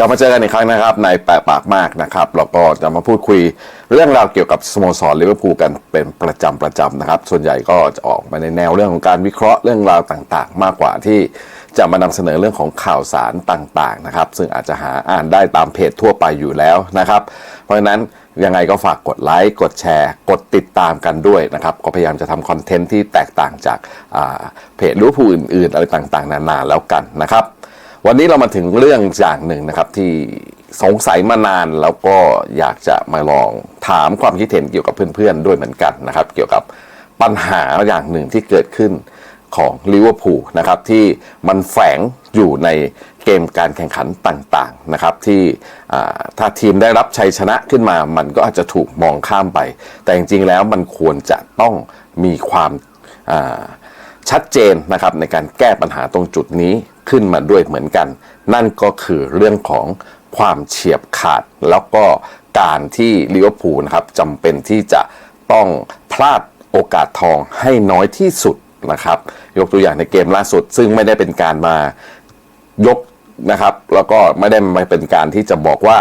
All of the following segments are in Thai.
กลับมาเจอกันอีกครั้งนะครับ ในแปะปากมากนะครับแล้วก็จะมาพูดคุยเรื่องราวเกี่ยวกับสโมสรลิเวอร์พูลกันเป็นประจำประจำนะครับ ส่วนใหญ่ก็จะออกมาในแนวเรื่องของการวิเคราะห์เรื่องราวต่างๆ มากกว่าที่จะมานำเสนอเรื่องของข่าวสารต่างๆนะครับ ซึ่งอาจจะหาอ่านได้ตามเพจทั่วไปอยู่แล้วนะครับ เพราะฉะนั้นยังไงก็ฝากกดไลค์กดแชร์ กดติดตามกันด้วยนะครับ ก็พยายามจะทำคอนเทนต์ที่แตกต่างจากาเพจลิเวอร์พูลอื่นๆ อะไรต่างๆ นานาแล้วกันนะครับ วันนี้เรามาถึงเรื่องอย่างหนึ่งนะครับที่สงสัยมานานแล้วก็อยากจะมาลองถามความคิดเห็นเกี่ยวกับเพื่อนๆด้วยเหมือนกันนะครับ เกี่ยวกับปัญหาอย่างหนึ่งที่เกิดขึ้นของลิเวอร์พูลนะครับที่มันแฝงอยู่ในเกมการแข่งขันต่างๆนะครับที่ถ้าทีมได้รับชัยชนะขึ้นมา มันก็อาจจะถูกมองข้ามไป แต่จริงๆแล้วมันควรจะต้องมีความา ชัดเจนนะครับในการแก้ปัญหาตรงจุดนี้ขึ้นมาด้วยเหมือนกัน นั่นก็คือเรื่องของความเฉียบขาด แล้วก็การที่ลิเวอร์พูลนะครับจำเป็นที่จะต้องพลาดโอกาสทองให้น้อยที่สุดนะครับยกตัวอย่างในเกมล่าสุด ซึ่งไม่ได้เป็นการมายกนะครับ แล้วก็ไม่ได้มาเป็นการที่จะบอกว่า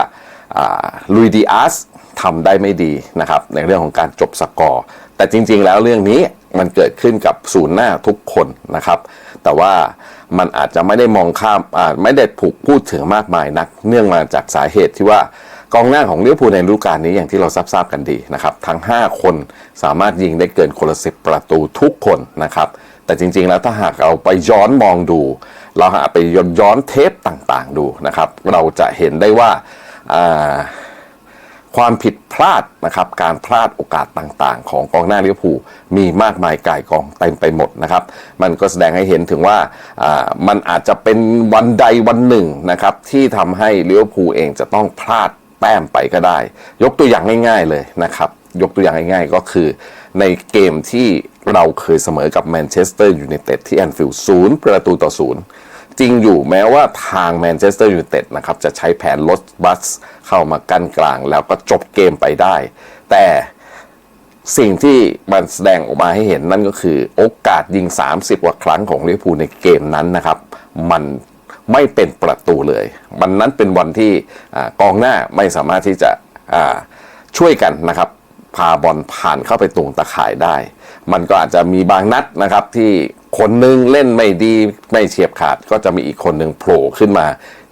ลุยดีอาร์ส ทำได้ไม่ดีนะครับในเรื่องของการจบสกอร์ แต่จริง ๆ แล้วเรื่องนี้มันเกิดขึ้นกับศูนย์หน้าทุกคนนะครับ แต่ว่ามันอาจจะไม่ได้มองข้ามอ่าไม่ได้ผูกพูดถึงมากมายนัก เนื่องมาจากสาเหตุที่ว่ากองหน้าของลิเวอร์พูในฤดูกาลนี้อย่างที่เราทราบๆกันดีนะครับ ทั้ง 5 คนสามารถยิงได้เกินคนละสิบประตูทุกคนนะครับ แต่จริง ๆ แล้วถ้าหากเราไปย้อนมองดู เราหาไปย้อนย้อนเทปต่างๆดูนะครับ เราจะเห็นได้ว่าอ่า ความผิดพลาดนะครับการพลาดโอกาสต่างๆ ของกองหน้าลิเวอร์พูลมีมากมายก่ายกองเต็มไปหมดนะครับ มันก็แสดงให้เห็นถึงว่ามันอาจจะเป็นวันใดวันหนึ่งนะครับที่ทำให้ลิเวอร์พูลเองจะต้องพลาดแต้มไปก็ได้ ยกตัวอย่างง่าย ๆเลยนะครับยกตัวอย่างง่ายๆก็คือในเกมที่เราเคยเสมอกับแมนเชสเตอร์ยูไนเต็ดที่แอนฟิลด์ศูนย์ประตูต่อศูนย์ จริงอยู่แม้ว่าทางแมนเชสเตอร์ยูไนเต็ดนะครับจะใช้แผนรถบัสเข้ามากั้นกลาง แล้วก็จบเกมไปได้ แต่สิ่งที่มันแสดงออกมาให้เห็นนั่นก็คือโอกาสยิง 30 กว่าครั้งของลิเวอร์พูลในเกมนั้นนะครับ มันไม่เป็นประตูเลย วันนั้นเป็นวันที่กองหน้าไม่สามารถที่จะช่วยกันนะครับ พาบอลผ่านเข้าไปตรงตะข่ายได้ มันก็อาจจะมีบางนัดนะครับที่คนหนึงเล่นไม่ดีไม่เฉียบขาด ก็จะมีอีกคนหนึ่งโผล่ขึ้นมา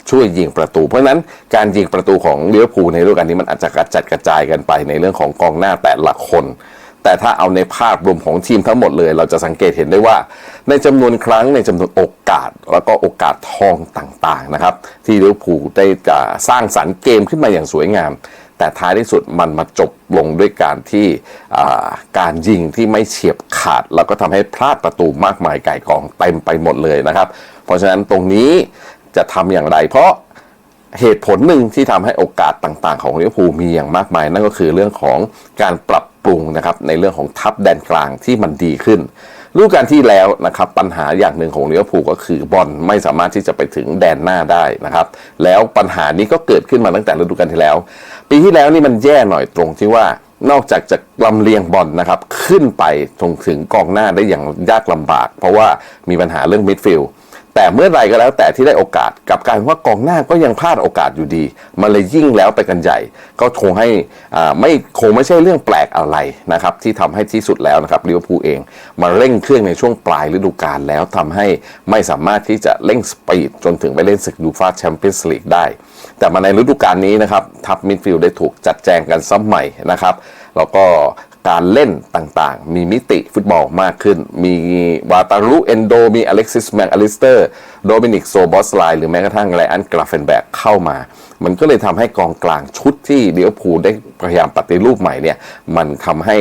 ช่วยยิงประตู เพราะฉะนั้นการยิงประตูของเลิเวอร์พูในฤดูกาลนี้มันอาจจะกระจัดกระจายกันไปในเรื่องของกองหน้าแต่ละคน แต่ถ้าเอาในภาพรวมของทีมทั้งหมดเลย เราจะสังเกตเห็นได้ว่า ในจำนวนครั้งในจำนวนโอกาส แล้วก็โอกาสทองต่างๆนะครับ ที่ลิเวอร์พูลได้จะสร้างสรรค์เกมขึ้นมาอย่างสวยงาม แต่ท้ายที่สุดมันมาจบลงด้วยการที่การยิงที่ไม่เฉียบขาด แล้วก็ทำให้พลาดประตูมากมายไก่กองเต็มไปหมดเลยนะครับ เพราะฉะนั้นตรงนี้จะทำอย่างไร เพราะเหตุผลหนึ่งที่ทำให้โอกาสต่างๆ ของลิเวอร์พูลมีอย่างมากมาย นั่นก็คือเรื่องของการปรับปรุงนะครับในเรื่องของทัพแดนกลางที่มันดีขึ้น ฤดูกาลที่แล้วนะครับปัญหาอย่างหนึ่งของลิเวอร์พูลก็คือบอลไม่สามารถที่จะไปถึงแดนหน้าได้นะครับแล้วปัญหานี้ก็เกิดขึ้นมาตั้งแต่ฤดูกาลที่แล้ว ปีที่แล้วนี่มันแย่หน่อยตรงที่ว่านอกจากจะลำเลียงบอลนะครับขึ้นไปตรงถึงกองหน้าได้อย่างยากลำบาก เพราะว่ามีปัญหาเรื่องมิดฟิลด์ แต่เมื่อไรก็แล้วแต่ที่ได้โอกาสกับการว่ากองหน้าก็ยังพลาดโอกาสอยู่ดี มันเลยยิ่งแล้วไปกันใหญ่ ก็คงให้อ่าไม่คงไม่ใช่เรื่องแปลกอะไรนะครับที่ทำให้ที่สุดแล้วนะครับลิเวอร์พูลเองมาเร่งเครื่องในช่วงปลายฤดูกาลแล้วทำให้ไม่สามารถที่จะเร่งสปีดจนถึงไปเล่นศึกยูฟาแชมเปี้ยนส์ลีกได้ แต่มาในฤดูกาลนี้นะครับทัพมิดฟิลด์ได้ถูกจัดแจงกันซ้ำใหม่นะครับแล้วก็ การเล่นต่างๆ มีมิติฟุตบอลมากขึ้น มีวาตารุเอนโด มีอเล็กซิสแมกอลิสเตอร์โดมินิกโซบอสไลหรือแม้กระทั่งไรอันกราเฟนแบกเข้ามา มันก็เลยทำให้กองกลางชุดที่เดียวพูลได้พยายามปฏิรูปใหม่เนี่ย มันทำให้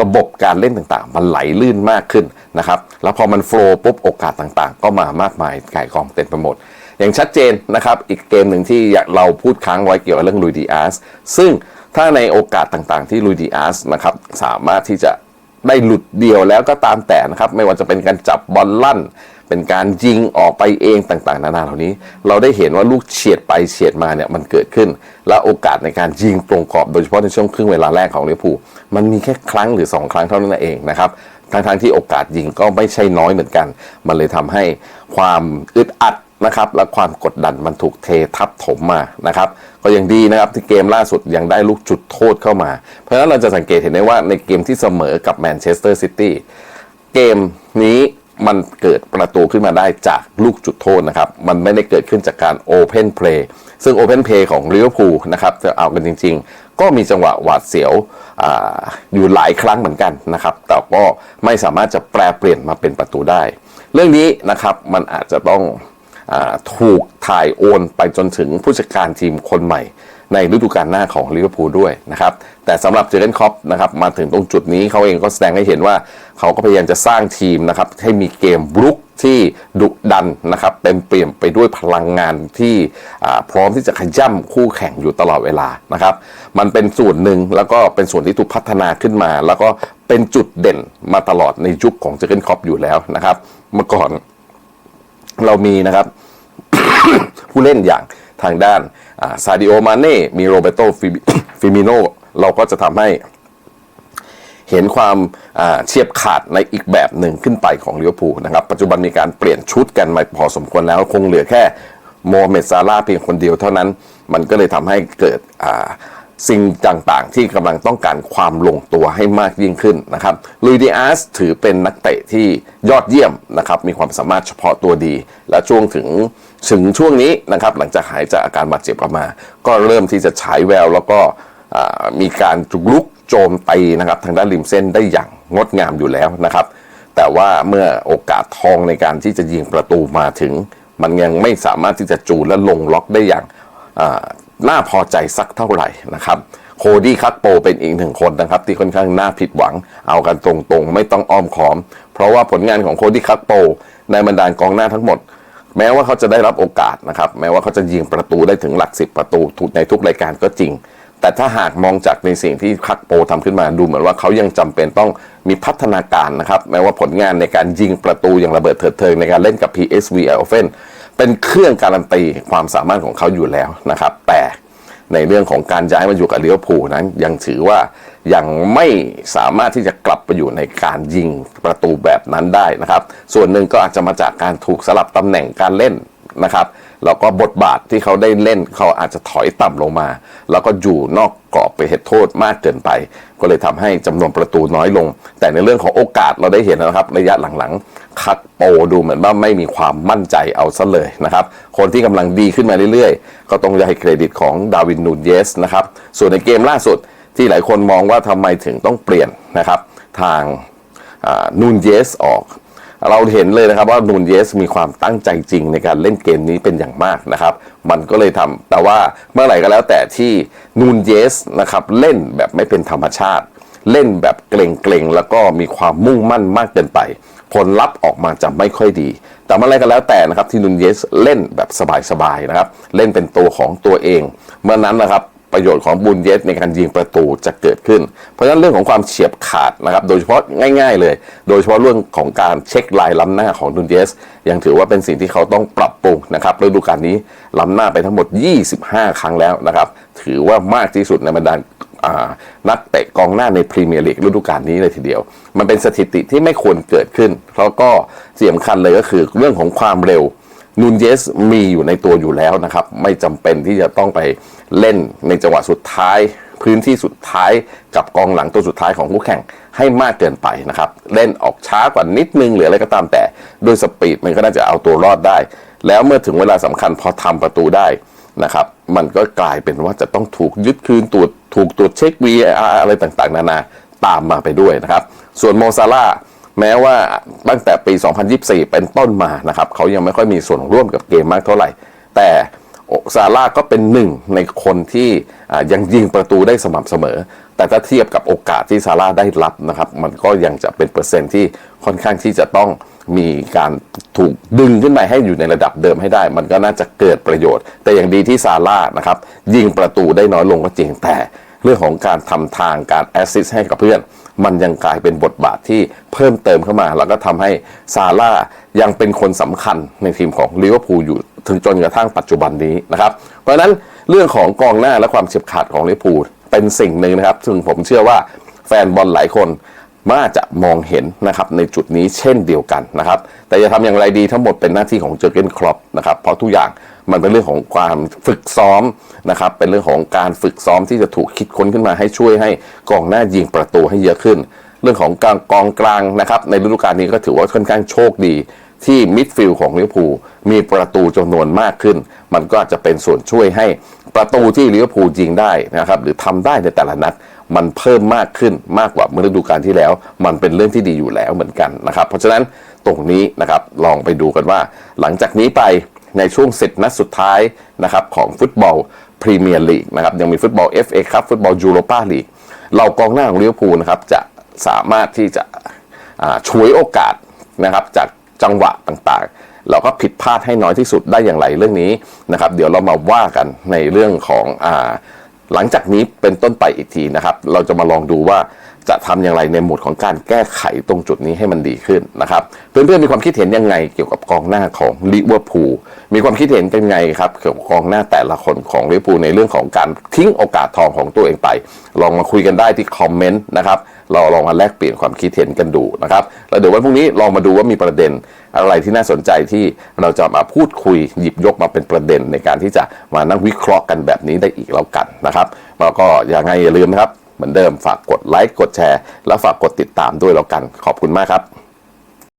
ระบบการเล่นต่างๆ มันไหลลื่นมากขึ้นนะครับ แล้วพอมันโฟล์ปุ๊บโอกาสต่างๆ ก็มามากมายไก่กองเต็มไปหมดอย่างชัดเจนนะครับ อีกเกมหนึ่งที่เราพูดค้างไว้เกี่ยวกับเรื่องลุยดีอาร์สซึ่ง ถ้าในโอกาสต่างๆ ที่ลุยดีอาร์สนะครับสามารถที่จะได้หลุดเดียวแล้วก็ตามแต่นะครับ ไม่ว่าจะเป็นการจับบอลลั่น เป็นการยิงออกไปเองต่างๆ นานาเหล่านี้ เราได้เห็นว่าลูกเฉียดไปเฉียดมาเนี่ยมันเกิดขึ้น และโอกาสในการยิงตรงกรอบโดยเฉพาะในช่วงครึ่งเวลาแรกของลิเวอร์พูลมันมีแค่ครั้งหรือ 2 ครั้งเท่านั้นเองนะครับทั้งๆที่โอกาสยิงก็ไม่ใช่น้อยเหมือนกัน มันเลยทำให้ความอึดอัด นะครับ และความกดดันมันถูกเททับถมมานะครับ ก็ยังดีนะครับที่เกมล่าสุดยังได้ลูกจุดโทษเข้ามา เพราะฉะนั้นเราจะสังเกตเห็นได้ว่าในเกมที่เสมอกับแมนเชสเตอร์ซิตี้เกมนี้มันเกิดประตูขึ้นมาได้จากลูกจุดโทษนะครับ มันไม่ได้เกิดขึ้นจากการโอเพนเพลย์ซึ่งโอเพนเพลย์ของลิเวอร์พูลนะครับจะเอากันจริง ๆ ก็มีจังหวะหวาดเสียวออยู่หลายครั้งเหมือนกันนะครับ แต่ก็ไม่สามารถจะแปลเปลี่ยนมาเป็นประตูได้ เรื่องนี้นะครับมันอาจจะต้อง ถูกถ่ายโอนไปจนถึงผู้จัดการทีมคนใหม่ ในฤดูกาลหน้าของลิเวอร์พูลด้วยนะครับ แต่สำหรับเจอร์เกนคอปนะครับมาถึงตรงจุดนี้เขาเองก็แสดงให้เห็นว่าเขาก็พยายามจะสร้างทีมนะครับให้มีเกมบลุกที่ดุดันนะครับเต็มเปี่ยมไปด้วยพลังงานที่พร้อมที่จะขย่ำคู่แข่งอยู่ตลอดเวลานะครับ มันเป็นส่วนหนึ่งแล้วก็เป็นส่วนที่ถูกพัฒนาขึ้นมา แล้วก็เป็นจุดเด่นมาตลอดในยุคของเจอร์เกนคอปอยู่แล้วนะครับ เมื่อก่อน เรามีนะครับ ผู้เล่นอย่างทางด้านซาดิโอมาเน่มีโรเบโตฟิมิโนเราก็จะทำให้เห็นความเฉียบขาดในอีกแบบหนึ่งขึ้นไปของลิเวอร์พูลนะครับ ปัจจุบันมีการเปลี่ยนชุดกันมาพอสมควรแล้วคงเหลือแค่โมเมดซาร่าเพียงคนเดียวเท่านั้น มันก็เลยทำให้เกิดอ สิ่งต่างๆ ที่กำลังต้องการความลงตัวให้มากยิ่งขึ้นนะครับลุยดิอาสถือเป็นนักเตะที่ยอดเยี่ยมนะครับมีความสามารถเฉพาะตัวดี และช่วงถึงถึงช่วงนี้นะครับหลังจากหายจากอาการบาดเจ็บกลับมา ก็เริ่มที่จะฉายแววแล้วก็มีการจุกลุกโจมตีนะครับทางด้านริมเส้นได้อย่างงดงามอยู่แล้วนะครับ แต่ว่าเมื่อโอกาสทองในการที่จะยิงประตูมาถึง มันยังไม่สามารถที่จะจูนและลงล็อกได้อย่าง น่าพอใจสักเท่าไหร่นะครับโคดี้คัตโปเป็นอีกหนึ่งคนนะครับ ที่ค่อนข้างน่าผิดหวังเอากันตรงๆ ไม่ต้องอ้อมค้อม เพราะว่าผลงานของโคดี้คัตโปในบรรดากองหน้าทั้งหมด แม้ว่าเขาจะได้รับโอกาสนะครับแม้ว่าเขาจะยิงประตูได้ถึงหลักสิบประตูทุกในทุกรายการก็จริง แต่ถ้าหากมองจากในสิ่งที่คักโปทำขึ้นมาดูเหมือนว่าเขายังจำเป็นต้องมีพัฒนาการนะครับแม้ว่าผลงานในการยิงประตูอย่างระเบิดเถิดเทิงในการเล่นกับ PSV Eindhoven เป็นเครื่องการันตีความสามารถของเขาอยู่แล้วนะครับ แต่ในเรื่องของการย้ายมาอยู่กับเลี้ยวผูนั้น ยังถือว่ายังไม่สามารถที่จะกลับไปอยู่ในการยิงประตูแบบนั้นได้นะครับ ส่วนหนึ่งก็อาจจะมาจากการถูกสลับตำแหน่งการเล่นนะครับ แล้วก็บทบาทที่เขาได้เล่นเขาอาจจะถอยต่ำลงมา แล้วก็อยู่นอกกรอบไปเหตุโทษมากเกินไป ก็เลยทำให้จำนวนประตูน้อยลง แต่ในเรื่องของโอกาสเราได้เห็นนะครับระยะหลังๆ คัดโปดูเหมือนว่าไม่มีความมั่นใจเอาซะเลยนะครับ คนที่กำลังดีขึ้นมาเรื่อยๆ ก็ต้องให้เครดิตของดาวินนูนเยสนะครับ ส่วนในเกมล่าสุดที่หลายคนมองว่าทำไมถึงต้องเปลี่ยนนะครับ ทางนูนเยสออก เราเห็นเลยนะครับว่านูนเยสมีความตั้งใจจริงในการเล่นเกมนี้เป็นอย่างมากนะครับ มันก็เลยทำแต่ว่าเมื่อไหร่ก็แล้วแต่ที่นูนเยสนะครับเล่นแบบไม่เป็นธรรมชาติ เล่นแบบเกรงๆแล้วก็มีความมุ่งมั่นมากเกินไป ผลลัพธ์ออกมาจะไม่ค่อยดี แต่เมื่อไรก็แล้วแต่นะครับที่นูนเยสเล่นแบบสบายๆนะครับ เล่นเป็นตัวของตัวเอง เมื่อนั้นนะครับ ประโยชน์ของบุญเยสในการยิงประตูจะเกิดขึ้น เพราะฉะนั้นเรื่องของความเฉียบขาดนะครับ โดยเฉพาะง่าย ๆ เลย โดยเฉพาะเรื่องของการเช็คลายล้ำหน้าของดุนเยส ยังถือว่าเป็นสิ่งที่เขาต้องปรับปรุงนะครับฤดูกาลนี้ล้ำหน้าไปทั้งหมด 25 ครั้งแล้วนะครับ ถือว่ามากที่สุดในบรรดานักเตะกองหน้าในพรีเมียร์ลีกฤดูกาลนี้เลยทีเดียว มันเป็นสถิติที่ไม่ควรเกิดขึ้นแล้วก็ที่สำคัญเลยก็คือเรื่องของความเร็ว นูนเยสมีอยู่ในตัวอยู่แล้วนะครับ ไม่จำเป็นที่จะต้องไปเล่นในจังหวะสุดท้าย พื้นที่สุดท้ายกับกองหลังตัวสุดท้ายของคู่แข่งให้มากเกินไปนะครับ เล่นออกช้ากว่านิดนึงหรืออะไรก็ตามแต่ด้วยสปีดมันก็น่าจะเอาตัวรอดได้ แล้วเมื่อถึงเวลาสำคัญพอทำประตูได้นะครับ มันก็กลายเป็นว่าจะต้องถูกยึดคืนตรวจถูกตรวจเช็ค VAR อะไรต่างๆ นานาตามมาไปด้วยนะครับ ส่วนโมซาร่า แม้ว่าตั้งแต่ปี 2024 เป็นต้นมานะครับเขายังไม่ค่อยมีส่วนร่วมกับเกมมากเท่าไหร่ แต่ซาร่าก็เป็นหนึ่งในคนที่ยังยิงประตูได้สม่ำเสมอ แต่ถ้าเทียบกับโอกาสที่ซาร่าได้รับนะครับ มันก็ยังจะเป็นเปอร์เซ็นต์ที่ค่อนข้างที่จะต้องมีการถูกดึงขึ้นไปให้อยู่ในระดับเดิมให้ได้ มันก็น่าจะเกิดประโยชน์ แต่อย่างดีที่ซาร่านะครับยิงประตูได้น้อยลงก็จริงแต่เรื่องของการทำทางการแอสซิสต์ให้กับเพื่อน มันยังกลายเป็นบทบาทที่เพิ่มเติมเข้ามา แล้วก็ทำให้ซาร่ายังเป็นคนสำคัญในทีมของลิเวอร์พูลอยู่ถึงจนกระทั่งปัจจุบันนี้นะครับ เพราะฉะนั้นเรื่องของกองหน้าและความเฉียบขาดของลิเวอร์พูลเป็นสิ่งหนึ่งนะครับ ซึ่งผมเชื่อว่าแฟนบอลหลายคนว่าจะมองเห็นนะครับในจุดนี้เช่นเดียวกันนะครับ แต่จะทำอย่างไรดีทั้งหมดเป็นหน้าที่ของเจอร์เกนครอปนะครับเพราะทุกอย่าง มันเป็นเรื่องของความฝึกซ้อมนะครับ เป็นเรื่องของการฝึกซ้อมที่จะถูกคิดค้นขึ้นมาให้ช่วยให้กองหน้ายิงประตูให้เยอะขึ้น เรื่องของการกองกลางนะครับ ในฤดูกาลนี้ก็ถือว่าค่อนข้างโชคดีที่มิดฟิลด์ของลิเวอร์พูลมีประตูจำนวนมากขึ้น มันก็จะเป็นส่วนช่วยให้ประตูที่ลิเวอร์พูลยิงได้นะครับหรือทำได้ในแต่ละนัด มันเพิ่มมากขึ้นมากกว่าเมื่อฤดูกาลที่แล้ว มันเป็นเรื่องที่ดีอยู่แล้วเหมือนกันนะครับ เพราะฉะนั้นตรงนี้นะครับลองไปดูกันว่า หลังจากนี้ไป ในช่วงสิบนัดสุดท้ายนะครับของฟุตบอลพรีเมียร์ลีกนะครับยังมีฟุตบอล FA ครับฟุตบอลยูโรปาลีกเรากองหน้าของลิเวอร์พูลนะครับจะสามารถที่จะอ่วยโอกาสนะครับจากจังหวะต่างๆ เราก็ผิดพลาดให้น้อยที่สุดได้อย่างไรเรื่องนี้นะครับ เดี๋ยวเรามาว่ากันในเรื่องของอหลังจากนี้เป็นต้นไปอีกทีนะครับ เราจะมาลองดูว่า จะทำอย่างไรในโหมดของการแก้ไขตรงจุดนี้ให้มันดีขึ้นนะครับเพื่อนๆมีความคิดเห็นยังไงเกี่ยวกับกองหน้าของลิเวอร์พูลมีความคิดเห็นกันไงครับเกี่ยวกับกองหน้าแต่ละคนของลิเวอร์พูลในเรื่องของการทิ้งโอกาสทองของตัวเองไป ลองมาคุยกันได้ที่คอมเมนต์นะครับเราลองมาแลกเปลี่ยนความคิดเห็นกันดูนะครับแล้วเดี๋ยววันพรุ่งนี้ลองมาดูว่ามีประเด็นอะไรที่น่าสนใจที่เราจะมาพูดคุยหยิบยกมาเป็นประเด็นในการที่จะมานั่งวิเคราะห์กันแบบนี้ได้อีกแล้วกันนะครับแล้วก็อย่างไงอย่าลืมนะครับ เหมือนเดิมฝากกดไลค์กดแชร์ และฝากกดติดตามด้วยแล้วกันขอบคุณมากครับ